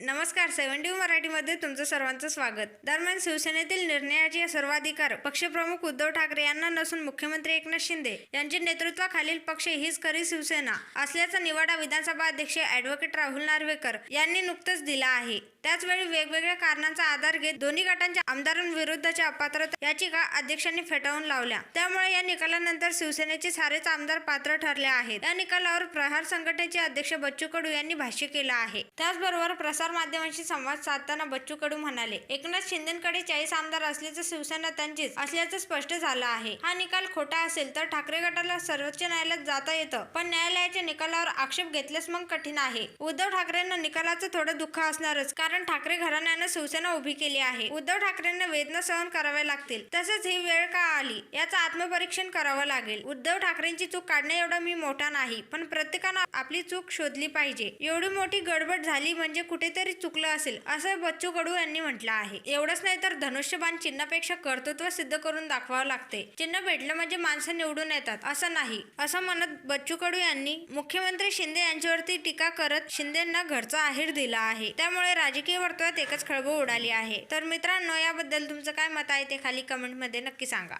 नमस्कार सेव्हन्टी मराठीमध्ये तुमचं सर्वांचं स्वागत. दरम्यान शिवसेनेतील निर्णयाचे सर्वाधिकार पक्षप्रमुख उद्धव ठाकरे यांना नसून मुख्यमंत्री एकनाथ शिंदे यांच्या नेतृत्वाखालील पक्ष हीच खरी शिवसेना असल्याचा निवाडा विधानसभा अध्यक्ष ॲडव्होकेट राहुल नार्वेकर यांनी नुकतंच दिला आहे. त्याचवेळी वेगवेगळ्या कारणांचा आधार घेत दोन्ही गटांच्या आमदारांविरुद्धच्या अपात्रता याचिका अध्यक्षांनी फेटाळून लावल्या. त्यामुळे या निकालानंतर शिवसेनेचे सारेच आमदार पात्र ठरले आहेत. या निकालावर प्रहार संघटनेचे अध्यक्ष बच्चू कडू यांनी भाष्य केलं आहे. त्याचबरोबर प्रसार माध्यमांशी संवाद साधताना बच्चू कडू म्हणाले एकनाथ शिंदेकडे चाळीस आमदार असल्याचं शिवसेना त्यांचीच असल्याचं स्पष्ट झालं आहे. हा निकाल खोटा असेल तर ठाकरे गटाला सर्वोच्च न्यायालयात जाता येतं. पण न्यायालयाच्या निकालावर आक्षेप घेतल्यास मग कठीण आहे. उद्धव ठाकरेंना निकालाचं थोडं दुःख असणारच कारण ठाकरे घराण्यानं शिवसेना उभी केली आहे. उद्धव ठाकरेंना वेदना सहन कराव्या लागतील. तसंच ही वेळ का आली? याचं आत्मपरीक्षण करावं लागेल. उद्धव ठाकरेंची चूक काढण्या एवढा मी मोठा नाही पण प्रत्येकानं आपली चूक शोधली पाहिजे. एवढी मोठी गडबड झाली म्हणजे कुठेतरी चुकलं असेल असं बच्चू कडू यांनी म्हटलं आहे. एवढंच नाही तर धनुष्यबाण चिन्हापेक्षा कर्तृत्व सिद्ध करून दाखवावं लागते. चिन्ह भेटलं म्हणजे माणसं निवडून येतात असं नाही. असं म्हणत बच्चू कडू यांनी मुख्यमंत्री शिंदे यांच्यावरती टीका करत शिंदेंना घरचा आहेर दिला आहे. त्यामुळे राजकीय वर्तुळात एकच खळबळ उडाली आहे. तर मित्रांनो याबद्दल तुमचं काय मत आहे ते खाली कमेंटमध्ये नक्की सांगा.